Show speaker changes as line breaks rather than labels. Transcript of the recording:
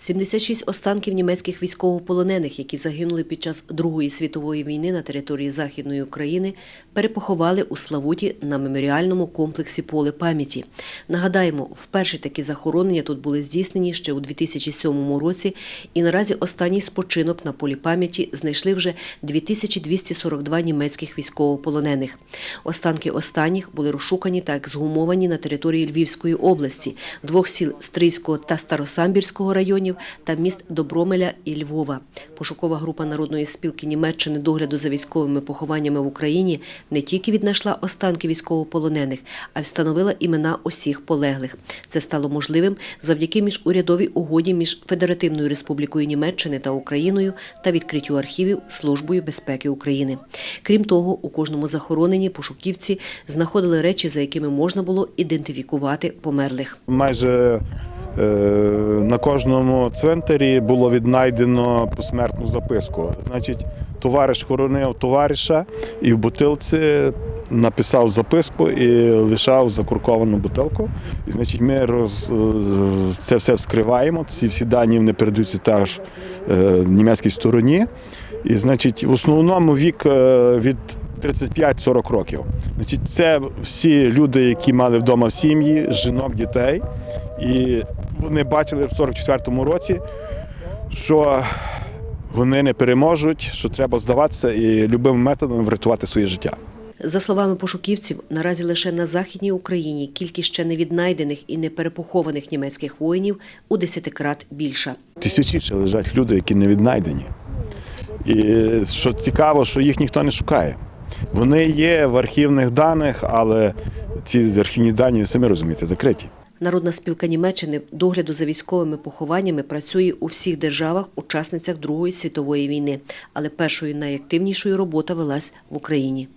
76 останків німецьких військовополонених, які загинули під час Другої світової війни на території Західної України, перепоховали у Славуті на меморіальному комплексі Поле пам'яті. Нагадаємо, вперше такі захоронення тут були здійснені ще у 2007 році, і наразі останній спочинок на полі пам'яті знайшли вже 2242 німецьких військовополонених. Останки останніх були розшукані та ексгумовані на території Львівської області, двох сіл Стрийського та Старосамбірського районів та міст Добромеля і Львова. Пошукова група Народної спілки Німеччини догляду за військовими похованнями в Україні не тільки віднайшла останки військовополонених, а й встановила імена усіх полеглих. Це стало можливим завдяки міжурядовій угоді між Федеративною Республікою Німеччини та Україною та відкриттю архівів Службою безпеки України. Крім того, у кожному захороненні пошуківці знаходили речі, за якими можна було ідентифікувати померлих.
Майже на кожному цвинтарі було віднайдено посмертну записку. Значить, товариш хоронив товариша і в бутилці написав записку і лишав закурковану бутилку. І значить, ми роз, е, це все вскриваємо. Ці всі дані вони передаються теж е, німецькій стороні. І, значить, в основному вік е, від 35-40 років. Значить, це всі люди, які мали вдома сім'ї, жінок, дітей. І вони бачили в 44-му році, що вони не переможуть, що треба здаватися і любим методом врятувати своє життя.
За словами пошуківців, наразі лише на Західній Україні кількість ще не віднайдених і не перепохованих німецьких воїнів у десятикрат більша.
Тисячі ще лежать люди, які не віднайдені. І що цікаво, що їх ніхто не шукає. Вони є в архівних даних, але ці архівні дані, самі розумієте, закриті.
Народна спілка Німеччини догляду за військовими похованнями працює у всіх державах-учасницях Другої світової війни, але першою найактивнішою робота велась в Україні.